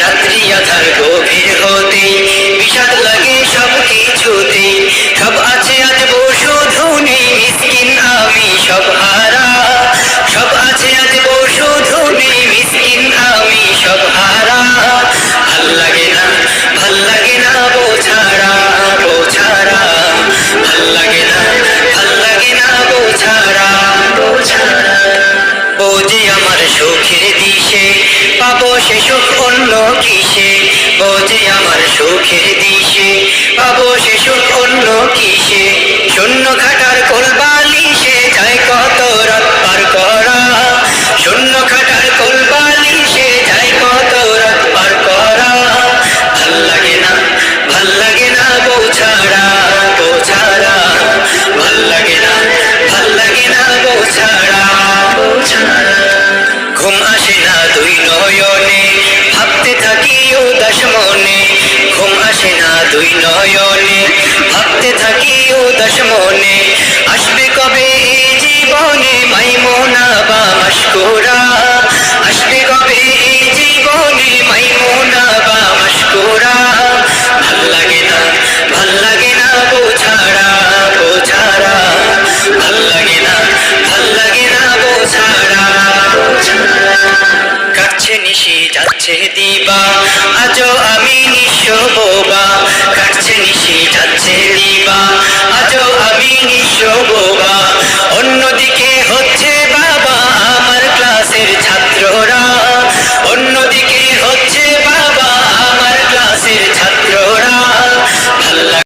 রাত্রি আধার গভীর হতে বিষাদ লাগে সব কিছুতে সব আছে আজ বসুধু নেই মিসকিন আমি সব হারা। সব আছে আজ বসুধু নেই মিসকিন আমি সব হারা। ভালো লাগে না, ভালো লাগে না বোছাড়া বোছাড়া ভালো লাগে না, ভালো লাগে না বোছাড়া বোঝে আমার সুখের দিশে পাবো সে সুখ অন্য কিসে? বোঝে আমার সুখে দিশে। দুই নয়নে ভাবতে থাকি উদাস মনে।